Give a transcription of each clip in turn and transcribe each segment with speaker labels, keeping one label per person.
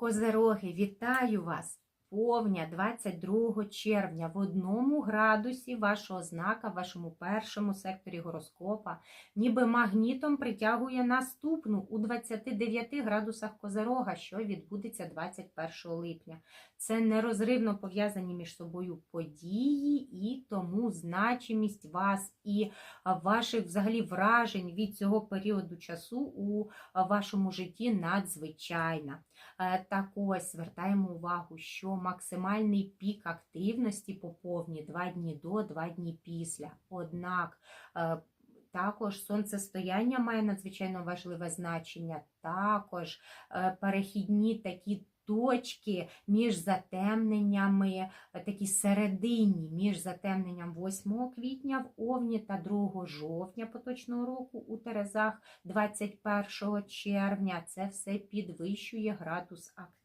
Speaker 1: Козероги, вітаю вас! Повня 22 червня в одному градусі вашого знака, в вашому першому секторі гороскопа, ніби магнітом притягує наступну у 29 градусах Козерога, що відбудеться 21 липня. Це нерозривно пов'язані між собою події, і тому значимість вас і ваших взагалі вражень від цього періоду часу у вашому житті надзвичайна. Е, Так ось звертаємо увагу, що максимальний пік активності по повні два дні до, два дні після. Однак е, також сонцестояння має надзвичайно важливе значення, також е, перехідні такі. Точки між затемненнями, такі серединні, між затемненням 8 квітня в Овні та 2 жовтня поточного року у Терезах 21 червня. Це все підвищує градус активності.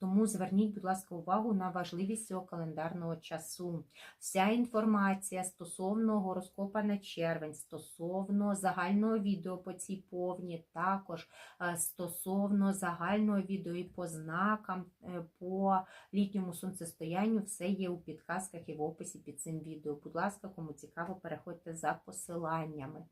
Speaker 1: Тому зверніть, будь ласка, увагу на важливість цього календарного часу. Вся інформація стосовно гороскопа на червень, стосовно загального відео по цій повні, також е, стосовно загального відео і по знакам, е, по літньому сонцестоянню, все є у підказках і в описі під цим відео. Будь ласка, кому цікаво, переходьте за посиланнями.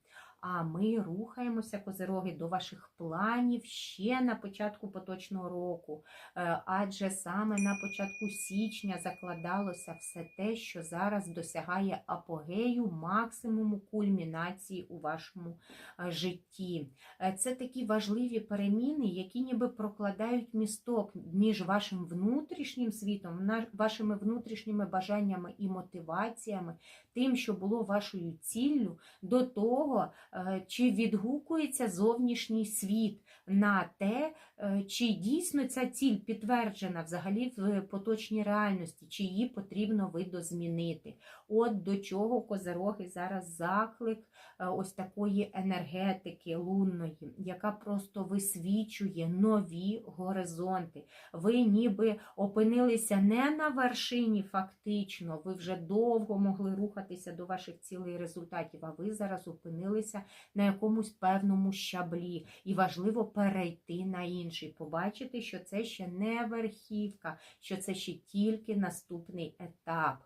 Speaker 1: А ми рухаємося, козероги, до ваших планів ще на початку поточного року. Е, Адже саме на початку січня закладалося все те, що зараз досягає апогею, максимуму кульмінації у вашому е, житті. Е, Це такі важливі переміни, які ніби прокладають місток між вашим внутрішнім світом, вашими внутрішніми бажаннями і мотиваціями, тим, що було вашою ціллю, до того, е, чи відгукується зовнішній світ на те, е, чи дійсно ця ціль підтверджена взагалі в поточній реальності, чи її потрібно видозмінити. От до чого козероги зараз заклик е, ось такої енергетики лунної, яка просто висвічує нові горизонти. Ви ніби опинилися не на вершині, фактично, ви вже довго могли рухатися до ваших цілей і результатів, а ви зараз опинилися на якомусь певному щаблі. І важливо перейти на інший, побачити, що це ще не верхівка, що це ще тільки наступний етап.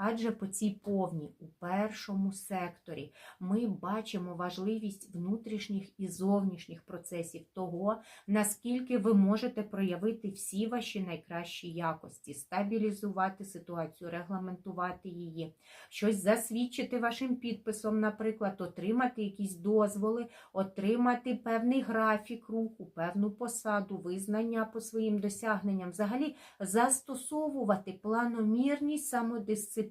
Speaker 1: Адже по цій повній у першому секторі ми бачимо важливість внутрішніх і зовнішніх процесів того, наскільки ви можете проявити всі ваші найкращі якості, стабілізувати ситуацію, регламентувати її, щось засвідчити вашим підписом, наприклад, отримати якісь дозволи, отримати певний графік руху, певну посаду, визнання по своїм досягненням, взагалі застосовувати планомірність, самодисципліну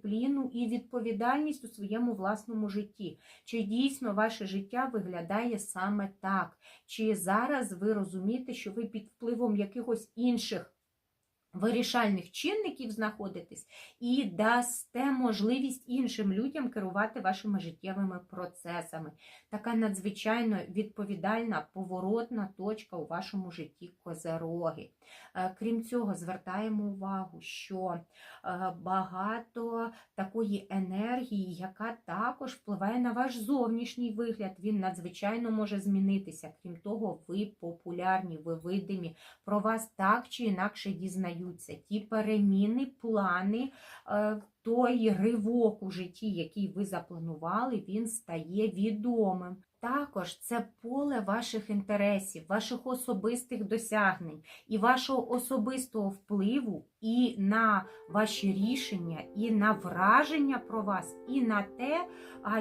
Speaker 1: і відповідальність у своєму власному житті. Чи дійсно ваше життя виглядає саме так? Чи зараз ви розумієте, що ви під впливом якихось інших вирішальних чинників знаходитесь і дасте можливість іншим людям керувати вашими життєвими процесами. Така надзвичайно відповідальна поворотна точка у вашому житті козероги. Е, Крім цього, звертаємо увагу, що е, багато такої енергії, яка також впливає на ваш зовнішній вигляд, він надзвичайно може змінитися. Крім того, ви популярні, ви видимі, про вас так чи інакше дізнаються. Ті переміни, плани, е, той ривок у житті, який ви запланували, він стає відомим. Також це поле ваших інтересів, ваших особистих досягнень і вашого особистого впливу і на ваші рішення, і на враження про вас, і на те,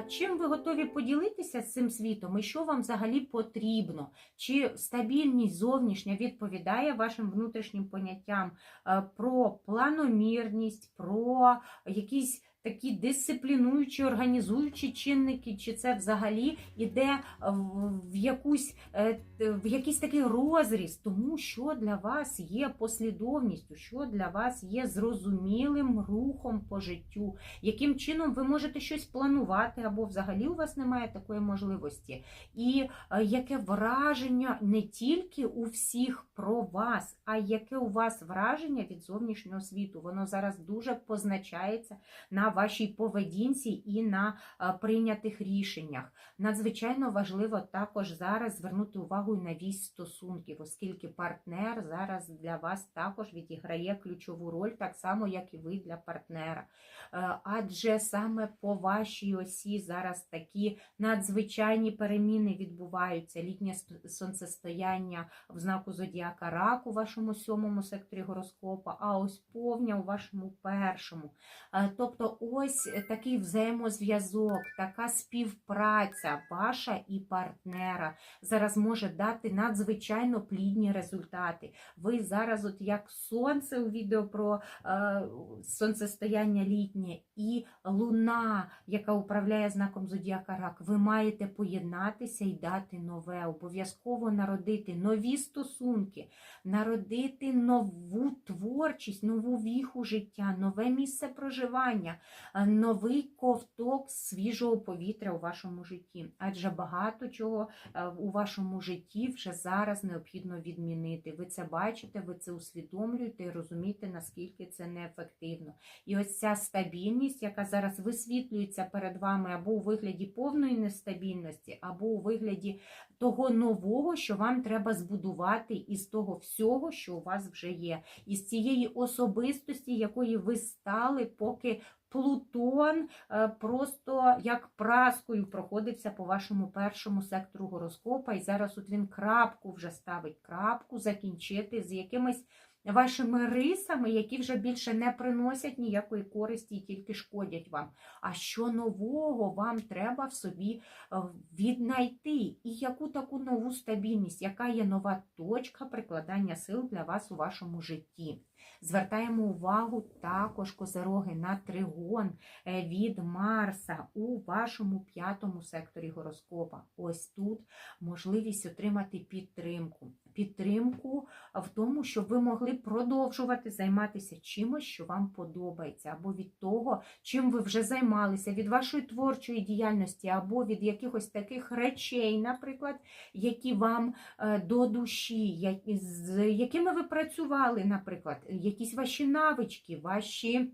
Speaker 1: чим ви готові поділитися з цим світом, і що вам взагалі потрібно, чи стабільність зовнішня відповідає вашим внутрішнім поняттям е, про планомірність, про якісь такі дисциплінуючі, організуючі чинники, чи це взагалі іде в в якусь е, в якийсь такий розріз, тому що для вас є послідовністю, що для вас є зрозумілим рухом по життю, яким чином ви можете щось планувати, або взагалі у вас немає такої можливості. І е, яке враження не тільки у всіх про вас, а яке у вас враження від зовнішнього світу. Воно зараз дуже позначається на вашій поведінці і на е, прийнятих рішеннях. Надзвичайно важливо також зараз звернути увагу і на вісь стосунків, оскільки партнер зараз для вас також відіграє ключову роль, так само, як і ви для партнера. Е, Адже саме по вашій осі зараз такі надзвичайні переміни відбуваються. Літнє сонцестояння в знаку зодіака рак у вашому сьомому секторі гороскопа, а ось повня у вашому першому. Е, Тобто, ось такий взаємозв'язок, така співпраця ваша і партнера зараз може дати надзвичайно плідні результати. Ви зараз, от як сонце у відео про е, сонцестояння літнє, і луна, яка управляє знаком зодіака рак, ви маєте поєднатися і дати нове, обов'язково народити нові стосунки, народити нову творчість, нову віху життя, нове місце проживання, е, новий ковток свіжого повітря у вашому житті. Адже багато чого е, у вашому житті вже зараз необхідно відмінити. Ви це бачите, ви це усвідомлюєте і розумієте, наскільки це неефективно. І ось ця стабільність, яка зараз висвітлюється перед вами або у вигляді повної нестабільності, або у вигляді того нового, що вам треба збудувати із того всього, що у вас вже є, із цієї особистості, якої ви стали, поки Плутон е, просто як праскою проходився по вашому першому сектору гороскопа, і зараз от він крапку вже ставить крапку, закінчити з якимись вашими рисами, які вже більше не приносять ніякої користі і тільки шкодять вам. А що нового вам треба в собі е, віднайти? І яку таку нову стабільність, яка є нова точка прикладання сил для вас у вашому житті? Звертаємо увагу також козероги на тригон е, від Марса у вашому п'ятому секторі гороскопа. Ось тут можливість отримати підтримку. Підтримку в тому, щоб ви могли продовжувати займатися чимось, що вам подобається, або від того, чим ви вже займалися, від вашої творчої діяльності, або від якихось таких речей, наприклад, які вам е, до душі, з якими ви працювали, наприклад, якісь ваші навички, ваші.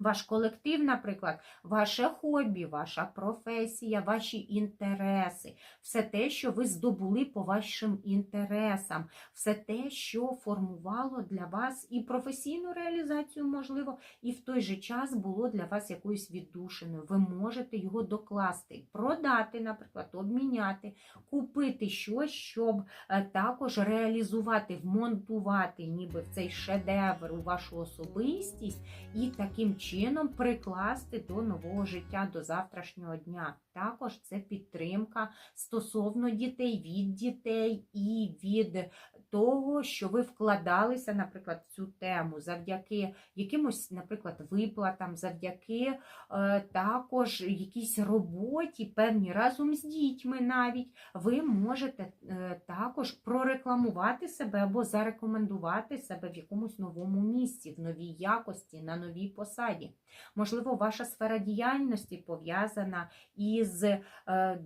Speaker 1: Ваш колектив, наприклад, ваше хобі, ваша професія, ваші інтереси, все те, що ви здобули по вашим інтересам, все те, що формувало для вас і професійну реалізацію, можливо, і в той же час було для вас якоюсь віддушиною. Ви можете його докласти, продати, наприклад, обміняти, купити щось, щоб е, також реалізувати, вмонтувати ніби в цей шедевр у вашу особистість. І таким чином прикласти до нового життя, до завтрашнього дня. Також це підтримка стосовно дітей, від дітей і від того, що ви вкладалися, наприклад, в цю тему, завдяки якимось, наприклад, виплатам, завдяки е, також якійсь роботі, певні разом з дітьми навіть, ви можете е, також прорекламувати себе або зарекомендувати себе в якомусь новому місці, в новій якості, на новій посаді. Можливо, ваша сфера діяльності пов'язана із е,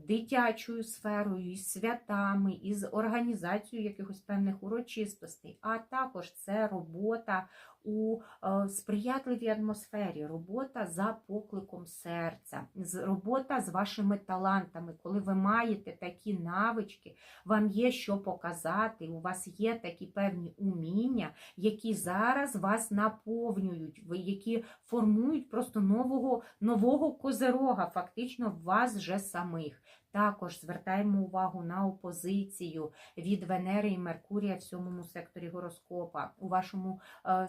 Speaker 1: дитячою сферою, із святами, із організацією якихось певних урочистостей, а також це робота у е, сприятливій атмосфері, робота за покликом серця, робота з вашими талантами, коли ви маєте такі навички, вам є що показати, у вас є такі певні уміння, які зараз вас наповнюють, які формують просто нового, нового козерога, фактично в вас же самих. Також звертаємо увагу на опозицію від Венери і Меркурія в сьомому секторі гороскопа, у вашому е,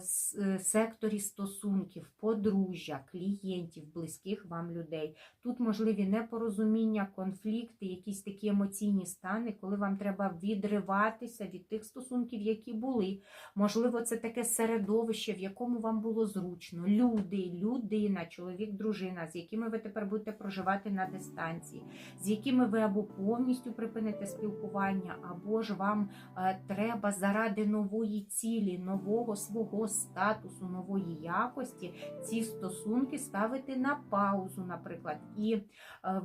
Speaker 1: секторі стосунків, подружжя, клієнтів, близьких вам людей. Тут можливі непорозуміння, конфлікти, якісь такі емоційні стани, коли вам треба відриватися від тих стосунків, які були. Можливо, це таке середовище, в якому вам було зручно. Люди, людина, чоловік, дружина, з якими ви тепер будете проживати на дистанції, з якими ви або повністю припините спілкування, або ж вам е, треба заради нової цілі, нового свого статусу, нової якості ці стосунки ставити на паузу, наприклад, і е,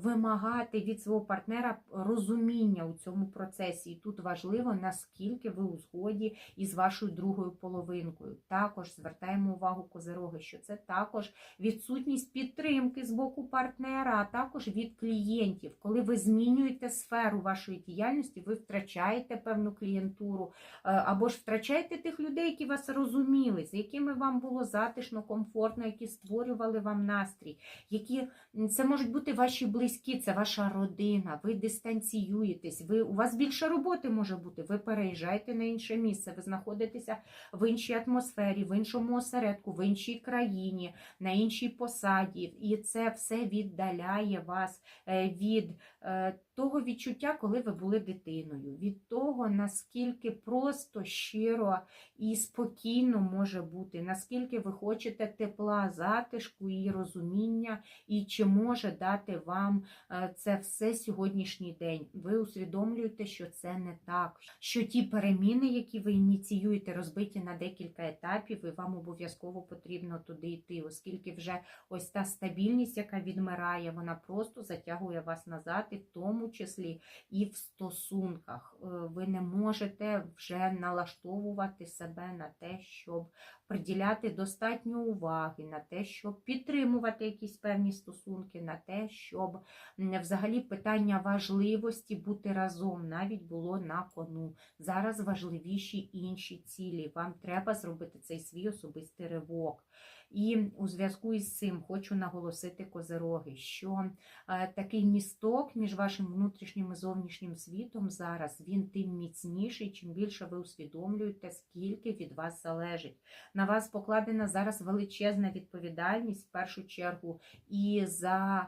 Speaker 1: вимагати від свого партнера розуміння у цьому процесі. І тут важливо, наскільки ви у згоді із вашою другою половинкою. Також звертаємо увагу козироги, що це також відсутність підтримки з боку партнера, а також від клієнтів. Коли ви змінюєте сферу вашої діяльності, ви втрачаєте певну клієнтуру, е, або ж втрачаєте тих людей, які вас розуміли, якими вам було затишно, комфортно, які створювали вам настрій, які це можуть бути ваші близькі, це ваша родина, ви дистанціюєтесь, ви, у вас більше роботи може бути, ви переїжджаєте на інше місце, ви знаходитеся в іншій атмосфері, в іншому осередку, в іншій країні, на іншій посаді. І це все віддаляє вас е, від е, того відчуття, коли ви були дитиною, від того, наскільки просто, щиро і спокійно може бути, наскільки ви хочете тепла, затишку і розуміння, і чи може дати вам е, це все сьогоднішній день. Ви усвідомлюєте, що це не так, що ті переміни, які ви ініціюєте, розбиті на декілька етапів, і вам обов'язково потрібно туди йти, оскільки вже ось та стабільність, яка відмирає, вона просто затягує вас назад, і в тому числі і в стосунках. Е, Ви не можете вже налаштовувати себе на те, щоб приділяти достатньо уваги, на те, щоб підтримувати якісь певні стосунки, на те, щоб взагалі питання важливості бути разом навіть було на кону. Зараз важливіші інші цілі. Вам треба зробити цей свій особистий ривок. І у зв'язку із цим хочу наголосити козероги, що е, такий місток між вашим внутрішнім і зовнішнім світом зараз він тим міцніший, чим більше ви усвідомлюєте, скільки від вас залежить. На вас покладена зараз величезна відповідальність в першу чергу і за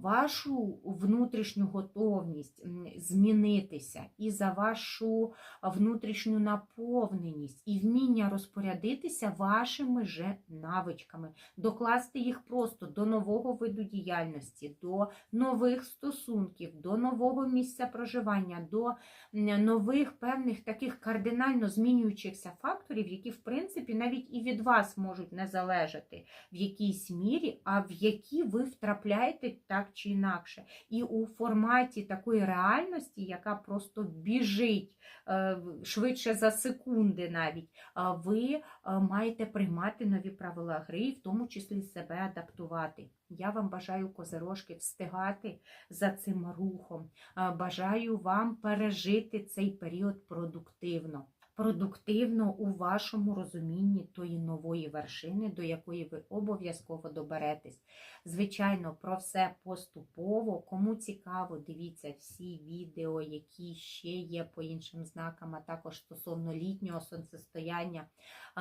Speaker 1: вашу внутрішню готовність змінитися, і за вашу внутрішню наповненість і вміння розпорядитися вашими же навичками, докласти їх просто до нового виду діяльності, до нових стосунків, до нового місця проживання, до нових певних таких кардинально змінюючихся факторів, які, в принципі, навіть і від вас можуть не залежати в якійсь мірі, а в які ви втрапляєте так чи інакше. І у форматі такої реальності, яка просто біжить е, швидше за секунди навіть, ви е, маєте приймати нові правила гри, і в тому числі себе адаптувати. Я вам бажаю козирожки встигати за цим рухом. Е, Бажаю вам пережити цей період продуктивно. Продуктивно у вашому розумінні тої нової вершини, до якої ви обов'язково доберетесь. Звичайно, про все поступово. Кому цікаво, дивіться всі відео, які ще є по іншим знакам, а також стосовно літнього сонцестояння,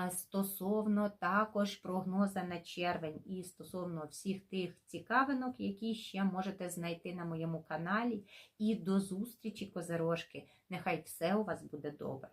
Speaker 1: стосовно також прогноза на червень і стосовно всіх тих цікавинок, які ще можете знайти на моєму каналі. І до зустрічі, козирожки! Нехай все у вас буде добре!